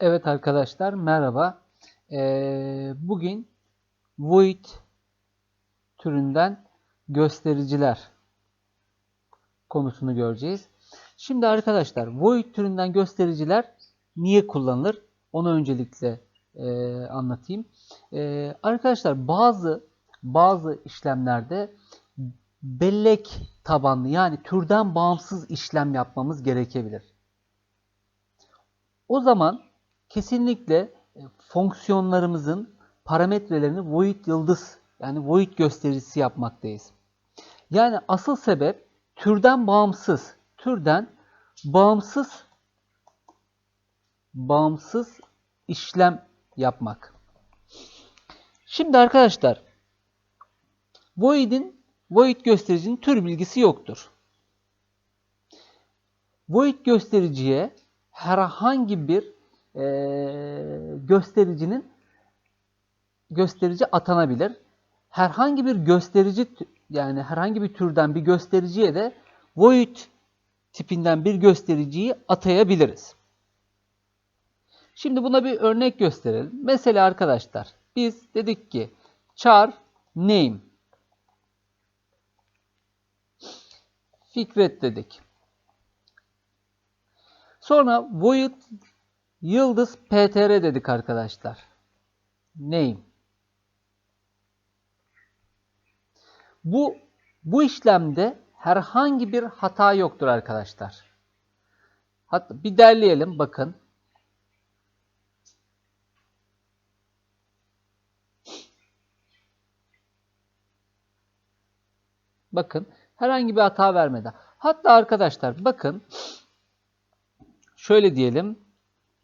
Evet arkadaşlar merhaba. Ee, bugün void türünden göstericiler konusunu göreceğiz. Şimdi arkadaşlar void türünden göstericiler niye kullanılır? Onu öncelikle e, anlatayım. E, arkadaşlar bazı bazı işlemlerde bellek tabanlı yani türden bağımsız işlem yapmamız gerekebilir. O zaman kesinlikle e, fonksiyonlarımızın parametrelerini void yıldız yani void göstericisi yapmaktayız. Yani asıl sebep türden bağımsız, türden bağımsız bağımsız işlem yapmak. Şimdi arkadaşlar void'in void göstericinin tür bilgisi yoktur. Void göstericiye herhangi bir e, göstericinin gösterici atanabilir. Herhangi bir gösterici yani herhangi bir türden bir göstericiye de void tipinden bir göstericiyi atayabiliriz. Şimdi buna bir örnek gösterelim. Mesela arkadaşlar biz dedik ki char name Fikret dedik. Sonra void yıldız ptr dedik arkadaşlar. Name. Bu bu işlemde herhangi bir hata yoktur arkadaşlar. Hatta bir derleyelim bakın. Bakın herhangi bir hata vermeden. Hatta arkadaşlar bakın şöyle diyelim.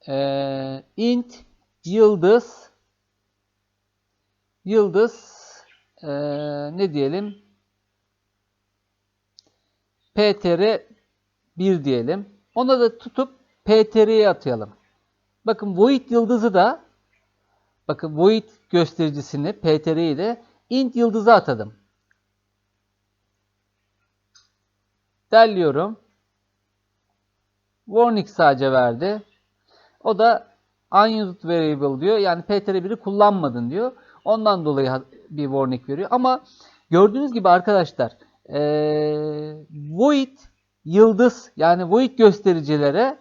Ee, int yıldız yıldız ee, ne diyelim? ptr 1 diyelim. Ona da tutup ptr'ye atayalım. Bakın void yıldızı da bakın void göstericisini ptr'yi de int yıldızı atadım. Derliyorum. Warning sadece verdi. O da unused variable diyor. Yani ptr1'i kullanmadın diyor. Ondan dolayı bir warning veriyor. Ama gördüğünüz gibi arkadaşlar ee, void yıldız yani void göstericilere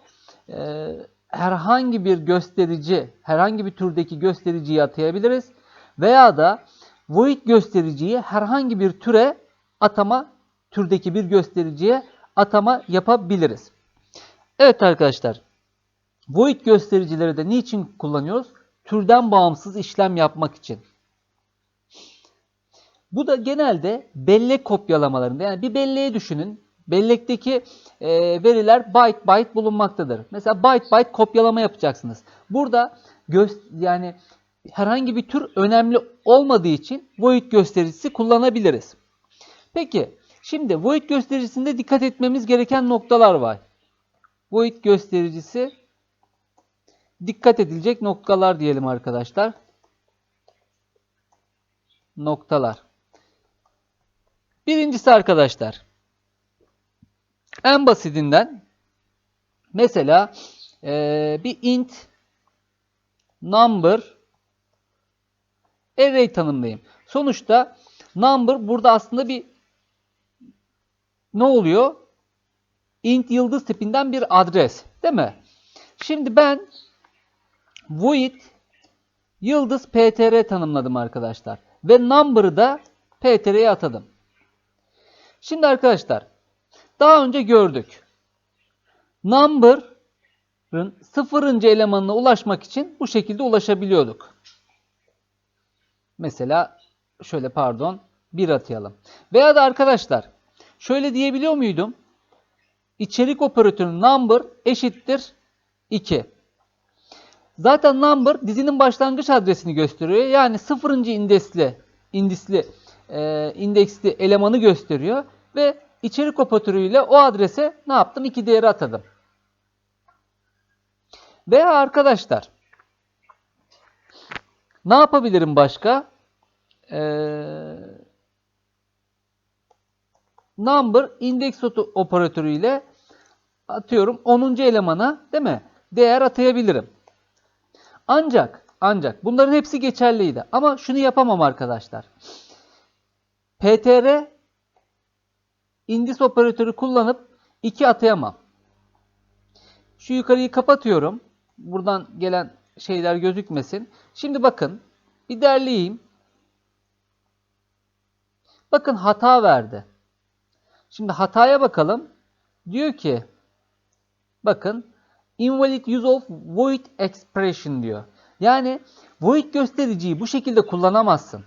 e, herhangi bir gösterici, herhangi bir türdeki göstericiyi atayabiliriz. Veya da void göstericiyi herhangi bir türe atama, türdeki bir göstericiye atama yapabiliriz. Evet arkadaşlar, void göstericileri de niçin kullanıyoruz? Türden bağımsız işlem yapmak için. Bu da genelde bellek kopyalamalarında yani bir belleği düşünün. Bellekteki e, veriler byte byte bulunmaktadır. Mesela byte byte kopyalama yapacaksınız. Burada yani herhangi bir tür önemli olmadığı için void göstericisi kullanabiliriz. Peki şimdi void göstericisinde dikkat etmemiz gereken noktalar var. Void göstericisi dikkat edilecek noktalar diyelim arkadaşlar. Noktalar. Birincisi arkadaşlar. En basitinden mesela e, bir int number array tanımlayayım. Sonuçta number burada aslında bir ne oluyor? int yıldız tipinden bir adres. Değil mi? Şimdi ben void yıldız ptr tanımladım arkadaşlar. Ve number'ı da ptr'ye atadım. Şimdi arkadaşlar daha önce gördük. Number'ın sıfırıncı elemanına ulaşmak için bu şekilde ulaşabiliyorduk. Mesela şöyle pardon 1 atayalım. Veya da arkadaşlar şöyle diyebiliyor muydum? İçerik operatörünün number eşittir 2. Zaten number dizinin başlangıç adresini gösteriyor. Yani sıfırıncı indesli, indisli e, indeksli elemanı gösteriyor ve içerik operatörüyle o adrese ne yaptım? İki değeri atadım. Veya arkadaşlar ne yapabilirim başka? Ee, number index operatörüyle atıyorum 10. elemana değil mi? Değer atayabilirim. Ancak ancak bunların hepsi geçerliydi. Ama şunu yapamam arkadaşlar. PTR indis operatörü kullanıp 2 atayamam. Şu yukarıyı kapatıyorum. Buradan gelen şeyler gözükmesin. Şimdi bakın bir derleyeyim. Bakın hata verdi. Şimdi hataya bakalım. Diyor ki bakın invalid use of void expression diyor. Yani void göstericiyi bu şekilde kullanamazsın.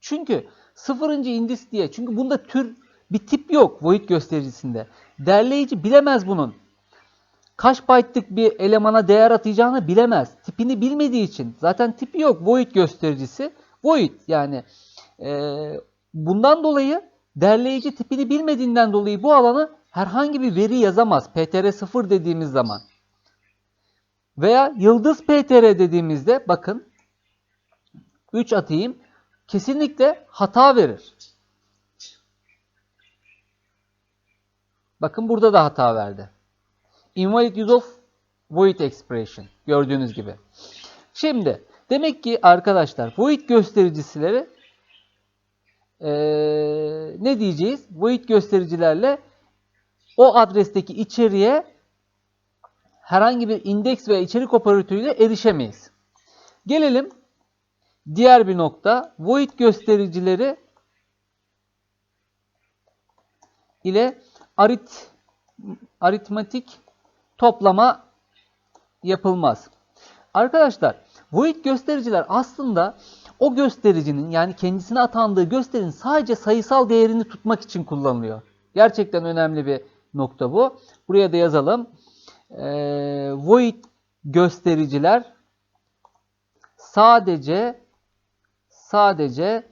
Çünkü sıfırıncı indis diye. Çünkü bunda tür bir tip yok void göstericisinde. Derleyici bilemez bunun. Kaç byte'lık bir elemana değer atacağını bilemez. Tipini bilmediği için. Zaten tipi yok void göstericisi. Void yani e, bundan dolayı derleyici tipini bilmediğinden dolayı bu alanı herhangi bir veri yazamaz. PTR0 dediğimiz zaman. Veya yıldız PTR dediğimizde bakın 3 atayım kesinlikle hata verir. Bakın burada da hata verdi. Invalid use of void expression gördüğünüz gibi. Şimdi demek ki arkadaşlar void göstericileri ee, ne diyeceğiz? Void göstericilerle o adresteki içeriğe herhangi bir indeks veya içerik operatörüyle erişemeyiz. Gelelim diğer bir nokta. Void göstericileri ile arit, aritmatik toplama yapılmaz. Arkadaşlar void göstericiler aslında o göstericinin yani kendisine atandığı gösterinin sadece sayısal değerini tutmak için kullanılıyor. Gerçekten önemli bir nokta bu. Buraya da yazalım. Ee, void göstericiler sadece sadece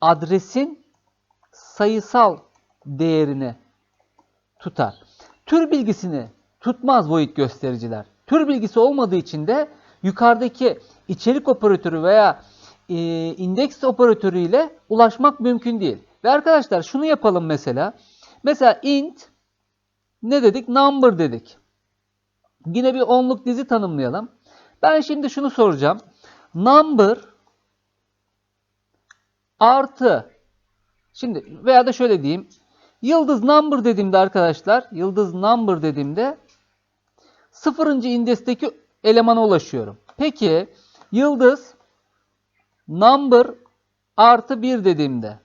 adresin sayısal değerini tutar. Tür bilgisini tutmaz void göstericiler. Tür bilgisi olmadığı için de yukarıdaki içerik operatörü veya e, indeks operatörü ile ulaşmak mümkün değil. Ve arkadaşlar şunu yapalım mesela. Mesela int ne dedik? Number dedik. Yine bir onluk dizi tanımlayalım. Ben şimdi şunu soracağım. Number artı şimdi veya da şöyle diyeyim. Yıldız number dediğimde arkadaşlar, yıldız number dediğimde sıfırıncı indesteki elemana ulaşıyorum. Peki yıldız number artı 1 dediğimde.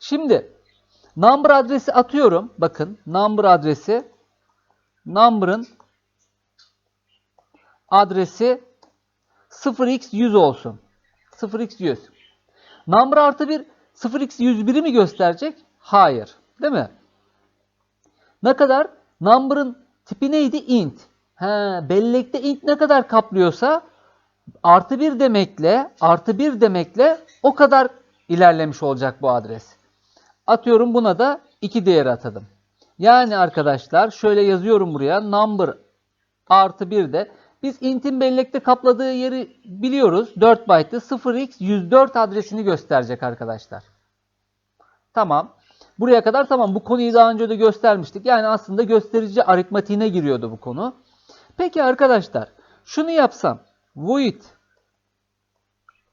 Şimdi number adresi atıyorum. Bakın number adresi number'ın adresi 0x100 olsun. 0x100. Number artı 1 0x101'i mi gösterecek? Hayır. Değil mi? Ne kadar? Number'ın tipi neydi? Int. He, bellekte int ne kadar kaplıyorsa artı 1 demekle artı 1 demekle o kadar ilerlemiş olacak bu adres. Atıyorum buna da 2 değer atadım. Yani arkadaşlar şöyle yazıyorum buraya. Number artı 1 de biz int'in bellekte kapladığı yeri biliyoruz. 4 byte'ı 0x104 adresini gösterecek arkadaşlar. Tamam. Buraya kadar tamam. Bu konuyu daha önce de göstermiştik. Yani aslında gösterici aritmatiğine giriyordu bu konu. Peki arkadaşlar şunu yapsam. Void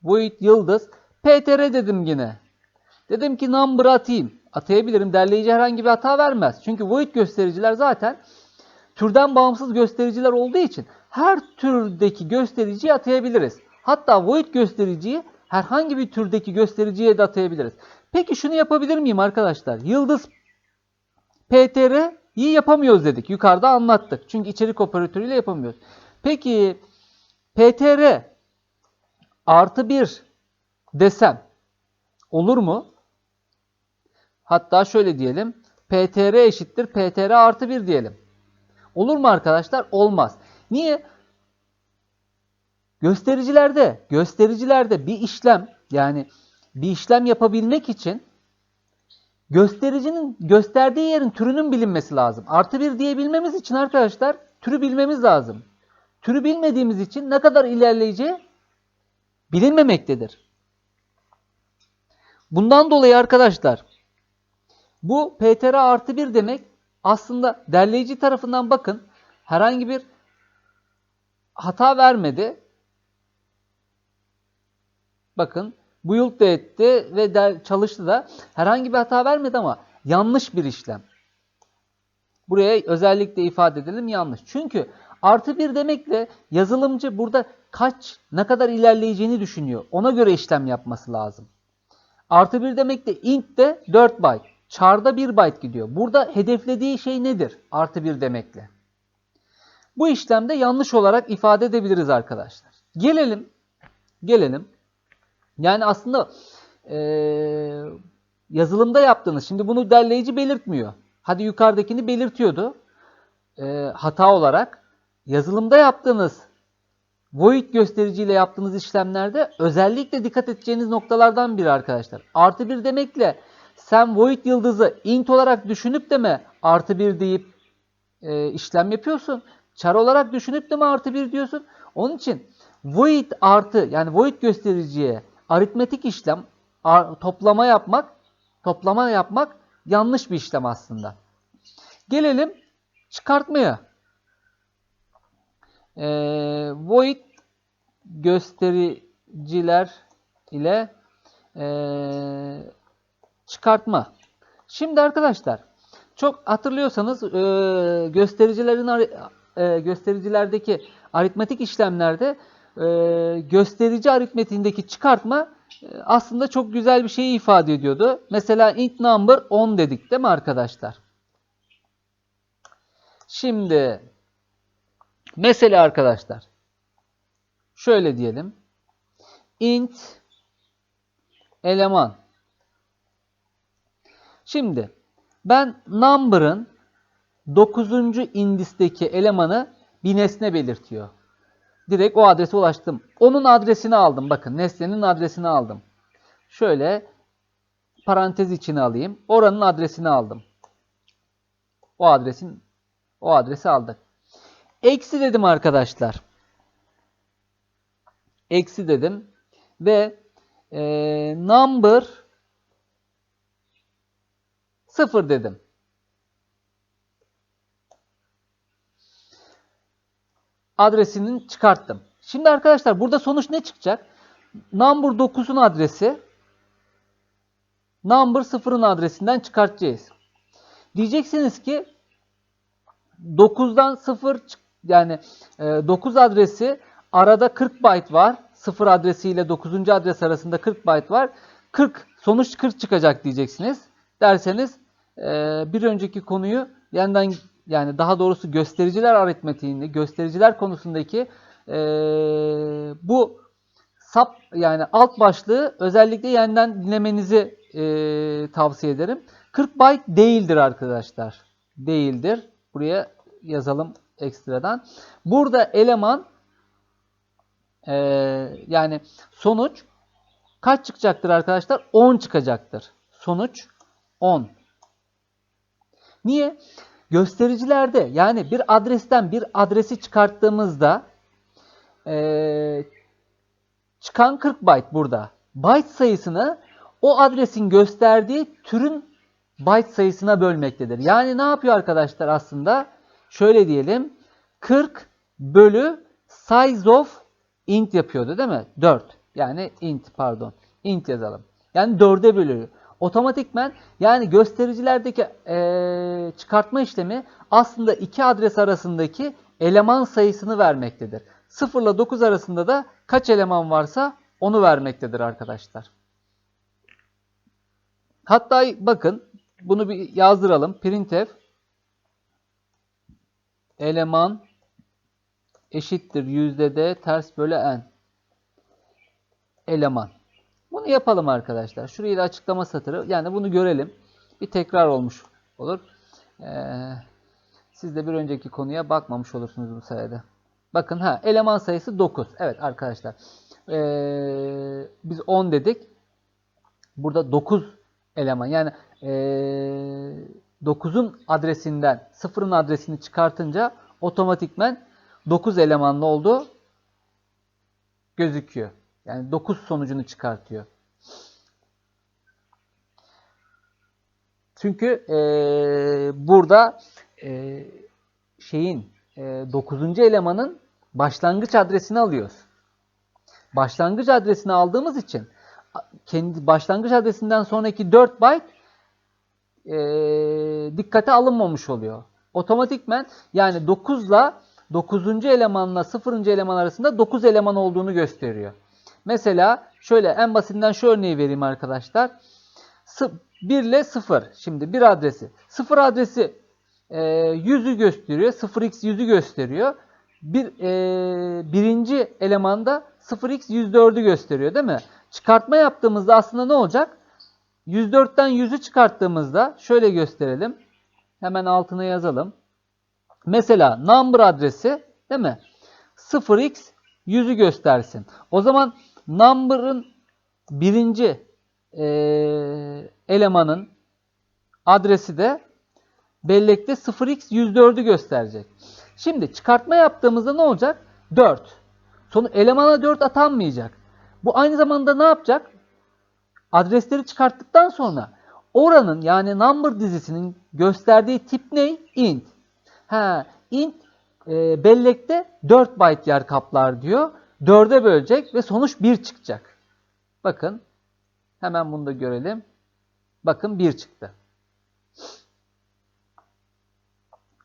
void yıldız ptr dedim yine. Dedim ki number atayım. Atayabilirim. Derleyici herhangi bir hata vermez. Çünkü void göstericiler zaten türden bağımsız göstericiler olduğu için her türdeki göstericiyi atayabiliriz. Hatta void göstericiyi herhangi bir türdeki göstericiye de atayabiliriz. Peki şunu yapabilir miyim arkadaşlar? Yıldız PTR'yi yapamıyoruz dedik. Yukarıda anlattık. Çünkü içerik operatörüyle yapamıyoruz. Peki PTR artı 1 desem olur mu? Hatta şöyle diyelim. PTR eşittir PTR artı 1 diyelim. Olur mu arkadaşlar? Olmaz. Niye? Göstericilerde, göstericilerde bir işlem yani bir işlem yapabilmek için göstericinin gösterdiği yerin türünün bilinmesi lazım. Artı bir diyebilmemiz için arkadaşlar türü bilmemiz lazım. Türü bilmediğimiz için ne kadar ilerleyeceği bilinmemektedir. Bundan dolayı arkadaşlar bu PTR artı 1 demek aslında derleyici tarafından bakın herhangi bir hata vermedi. Bakın build de etti ve der, çalıştı da herhangi bir hata vermedi ama yanlış bir işlem. Buraya özellikle ifade edelim yanlış. Çünkü artı bir demekle yazılımcı burada kaç ne kadar ilerleyeceğini düşünüyor. Ona göre işlem yapması lazım. Artı bir demek de int de 4 byte. Char'da 1 byte gidiyor. Burada hedeflediği şey nedir? Artı bir demekle. Bu işlemde yanlış olarak ifade edebiliriz arkadaşlar. Gelelim. Gelelim. Yani aslında eee, yazılımda yaptığınız, şimdi bunu derleyici belirtmiyor. Hadi yukarıdakini belirtiyordu. Eee, hata olarak. Yazılımda yaptığınız void göstericiyle yaptığınız işlemlerde özellikle dikkat edeceğiniz noktalardan biri arkadaşlar. Artı bir demekle sen void yıldızı int olarak düşünüp de mi artı bir deyip e, işlem yapıyorsun? Char olarak düşünüp de mi artı bir diyorsun? Onun için void artı yani void göstericiye aritmetik işlem toplama yapmak toplama yapmak yanlış bir işlem aslında. Gelelim çıkartmaya. E, void göstericiler ile e, çıkartma. Şimdi arkadaşlar çok hatırlıyorsanız e, göstericilerin e, göstericilerdeki aritmetik işlemlerde e, gösterici aritmetiğindeki çıkartma aslında çok güzel bir şeyi ifade ediyordu. Mesela int number 10 dedik değil mi arkadaşlar? Şimdi mesela arkadaşlar şöyle diyelim. int eleman Şimdi ben number'ın 9. indisteki elemanı bir nesne belirtiyor. Direkt o adrese ulaştım. Onun adresini aldım. Bakın nesnenin adresini aldım. Şöyle parantez içine alayım. Oranın adresini aldım. O adresin o adresi aldık. Eksi dedim arkadaşlar. Eksi dedim ve e, number 0 dedim. Adresini çıkarttım. Şimdi arkadaşlar burada sonuç ne çıkacak? Number 9'un adresi Number 0'ın adresinden çıkartacağız. Diyeceksiniz ki 9'dan 0 çık- yani e, 9 adresi arada 40 byte var. 0 adresi ile 9. adres arasında 40 byte var. 40 sonuç 40 çıkacak diyeceksiniz. Derseniz e, bir önceki konuyu yeniden yani daha doğrusu göstericiler aritmetiğini, göstericiler konusundaki e, bu sap yani alt başlığı özellikle yeniden dinlemenizi e, tavsiye ederim. 40 byte değildir arkadaşlar. Değildir. Buraya yazalım ekstradan. Burada eleman e, yani sonuç kaç çıkacaktır arkadaşlar? 10 çıkacaktır. Sonuç 10. Niye? Göstericilerde yani bir adresten bir adresi çıkarttığımızda eee, çıkan 40 byte burada. Byte sayısını o adresin gösterdiği türün byte sayısına bölmektedir. Yani ne yapıyor arkadaşlar aslında? Şöyle diyelim. 40 bölü size of int yapıyordu değil mi? 4. Yani int pardon. int yazalım. Yani 4'e bölüyor. Otomatikmen yani göstericilerdeki eee, çıkartma işlemi aslında iki adres arasındaki eleman sayısını vermektedir. 0 ile 9 arasında da kaç eleman varsa onu vermektedir arkadaşlar. Hatta bakın bunu bir yazdıralım. Printf eleman eşittir yüzde d ters bölü n eleman. Bunu yapalım arkadaşlar. Şurayı da açıklama satırı. Yani bunu görelim. Bir tekrar olmuş olur. Ee, siz de bir önceki konuya bakmamış olursunuz bu sayede. Bakın ha eleman sayısı 9. Evet arkadaşlar. Ee, biz 10 dedik. Burada 9 eleman. Yani ee, 9'un adresinden 0'ın adresini çıkartınca otomatikmen 9 elemanlı oldu gözüküyor. Yani 9 sonucunu çıkartıyor. Çünkü eee, burada e, şeyin 9. elemanın başlangıç adresini alıyoruz. Başlangıç adresini aldığımız için kendi başlangıç adresinden sonraki 4 byte e, dikkate alınmamış oluyor. Otomatikmen yani 9 ile 9. elemanla 0. eleman arasında 9 eleman olduğunu gösteriyor. Mesela şöyle en basitinden şu örneği vereyim arkadaşlar. 1 ile 0. Şimdi bir adresi. 0 adresi e, 100'ü gösteriyor. 0x 100'ü gösteriyor. Bir, e, birinci elemanda 0x 104'ü gösteriyor değil mi? Çıkartma yaptığımızda aslında ne olacak? 104'ten 100'ü çıkarttığımızda şöyle gösterelim. Hemen altına yazalım. Mesela number adresi değil mi? 0x 100'ü göstersin. O zaman number'ın birinci eee, elemanın adresi de bellekte 0x 104'ü gösterecek. Şimdi çıkartma yaptığımızda ne olacak? 4. Sonra elemana 4 atanmayacak. Bu aynı zamanda ne yapacak? Adresleri çıkarttıktan sonra oranın yani number dizisinin gösterdiği tip ne? Int. Ha, int e, bellekte 4 byte yer kaplar diyor. 4'e bölecek ve sonuç 1 çıkacak. Bakın. Hemen bunu da görelim. Bakın 1 çıktı.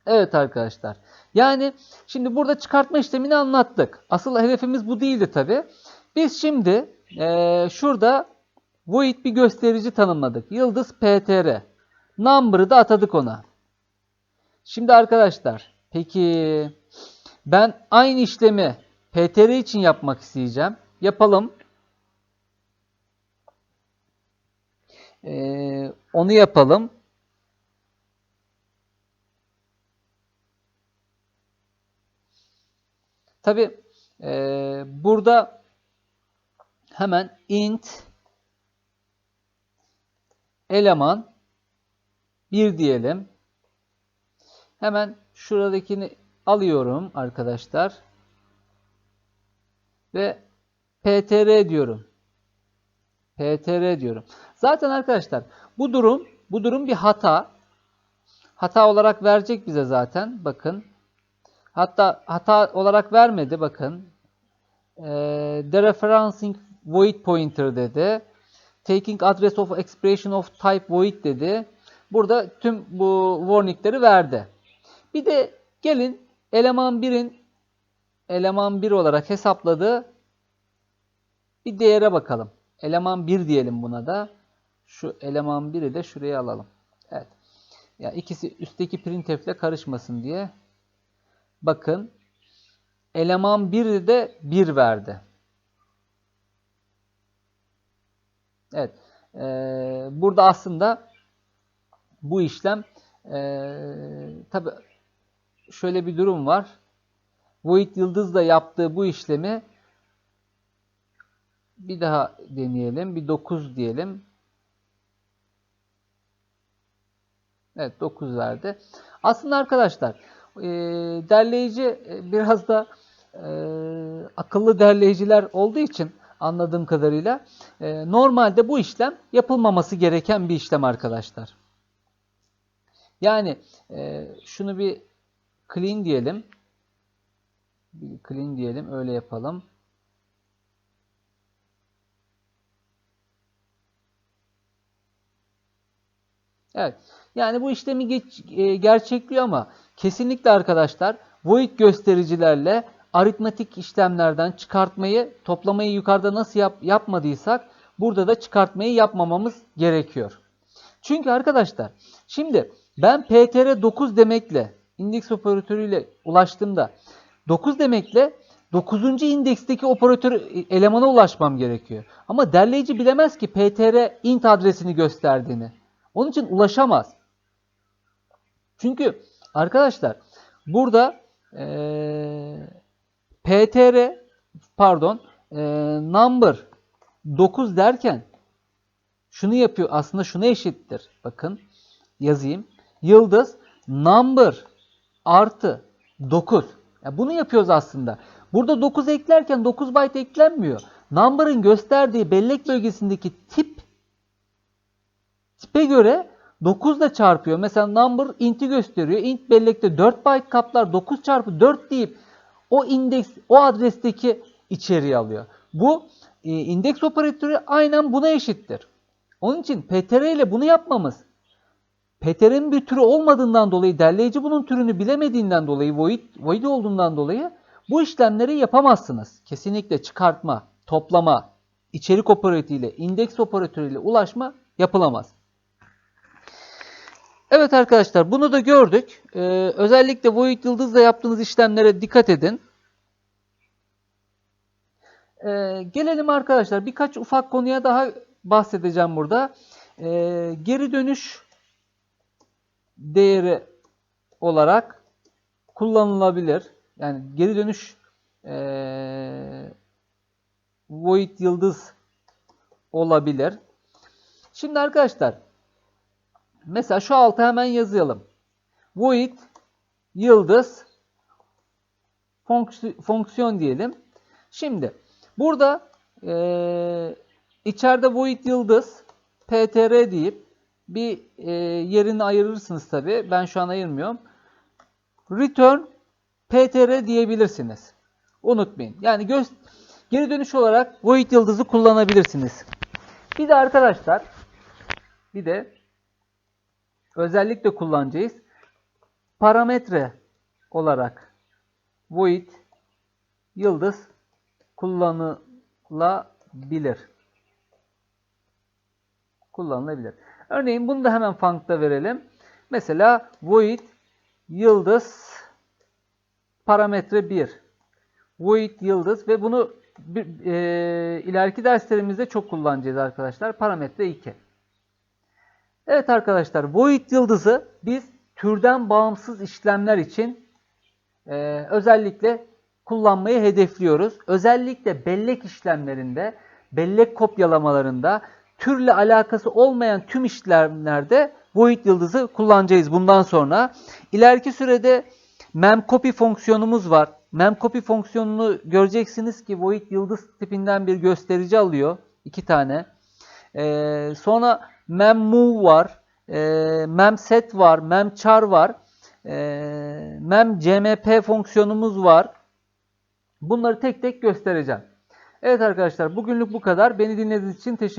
Evet arkadaşlar. Yani şimdi burada çıkartma işlemini anlattık. Asıl hedefimiz bu değildi tabi. Biz şimdi eee, şurada void bir gösterici tanımladık. Yıldız PTR. Number'ı da atadık ona. Şimdi arkadaşlar peki ben aynı işlemi PTR için yapmak isteyeceğim. Yapalım. Ee, onu yapalım. Tabi burada hemen int eleman 1 diyelim. Hemen şuradakini alıyorum arkadaşlar. Ve ptr diyorum. ptr diyorum. Zaten arkadaşlar bu durum bu durum bir hata. Hata olarak verecek bize zaten. Bakın. Hatta hata olarak vermedi bakın. Ee, dereferencing void pointer dedi. Taking address of expression of type void dedi. Burada tüm bu warningleri verdi. Bir de gelin eleman 1'in eleman 1 olarak hesapladığı bir değere bakalım. Eleman 1 diyelim buna da. Şu eleman 1'i de şuraya alalım. Evet. Ya ikisi üstteki printf ile karışmasın diye. Bakın eleman 1'i de 1 verdi. Evet. Ee, burada aslında bu işlem ee, tabi şöyle bir durum var. Void Yıldız'la yaptığı bu işlemi bir daha deneyelim. Bir 9 diyelim. Evet 9 verdi. Aslında arkadaşlar e, derleyici e, biraz da e, akıllı derleyiciler olduğu için anladığım kadarıyla e, normalde bu işlem yapılmaması gereken bir işlem arkadaşlar. Yani e, şunu bir clean diyelim. Bir clean diyelim. Öyle yapalım. Evet. Yani bu işlemi geç, e, gerçekliyor ama kesinlikle arkadaşlar void göstericilerle aritmetik işlemlerden çıkartmayı, toplamayı yukarıda nasıl yap, yapmadıysak burada da çıkartmayı yapmamamız gerekiyor. Çünkü arkadaşlar şimdi ben PTR 9 demekle indeks operatörüyle ulaştığımda 9 demekle 9. indeksteki operatör elemana ulaşmam gerekiyor. Ama derleyici bilemez ki PTR int adresini gösterdiğini. Onun için ulaşamaz. Çünkü arkadaşlar burada ee, PTR pardon ee, number 9 derken şunu yapıyor. Aslında şuna eşittir. Bakın yazayım. Yıldız number artı 9. Ya bunu yapıyoruz aslında. Burada 9 eklerken 9 byte eklenmiyor. Number'ın gösterdiği bellek bölgesindeki tip tipe göre 9 ile çarpıyor. Mesela number int'i gösteriyor. int bellekte 4 byte kaplar 9 çarpı 4 deyip o indeks o adresteki içeriği alıyor. Bu e, indeks operatörü aynen buna eşittir. Onun için PTR ile bunu yapmamız PTR'nin bir türü olmadığından dolayı derleyici bunun türünü bilemediğinden dolayı void, void olduğundan dolayı bu işlemleri yapamazsınız. Kesinlikle çıkartma, toplama, içerik operatörüyle, indeks operatörüyle ulaşma yapılamaz. Evet arkadaşlar bunu da gördük. Ee, özellikle void yıldızla yaptığınız işlemlere dikkat edin. Ee, gelelim arkadaşlar birkaç ufak konuya daha bahsedeceğim burada. Ee, geri dönüş değeri olarak kullanılabilir. Yani geri dönüş ee, void yıldız olabilir. Şimdi arkadaşlar mesela şu altı hemen yazalım. Void yıldız fonksi- fonksiyon diyelim. Şimdi burada ee, içeride void yıldız ptr deyip bir e, yerini ayırırsınız tabi. Ben şu an ayırmıyorum. Return ptr diyebilirsiniz. Unutmayın. Yani göz, geri dönüş olarak void yıldızı kullanabilirsiniz. Bir de arkadaşlar bir de özellikle kullanacağız. Parametre olarak void yıldız kullanılabilir. Kullanılabilir. Örneğin bunu da hemen func'ta verelim. Mesela void yıldız parametre 1. Void yıldız ve bunu bir, e, ileriki derslerimizde çok kullanacağız arkadaşlar. Parametre 2. Evet arkadaşlar void yıldızı biz türden bağımsız işlemler için e, özellikle kullanmayı hedefliyoruz. Özellikle bellek işlemlerinde, bellek kopyalamalarında, türle alakası olmayan tüm işlemlerde void yıldızı kullanacağız bundan sonra. İleriki sürede memcopy fonksiyonumuz var. Memcopy fonksiyonunu göreceksiniz ki void yıldız tipinden bir gösterici alıyor. iki tane. Ee, sonra memmove var. Ee, memset var. Memchar var. Ee, memcmp fonksiyonumuz var. Bunları tek tek göstereceğim. Evet arkadaşlar bugünlük bu kadar. Beni dinlediğiniz için teşekkür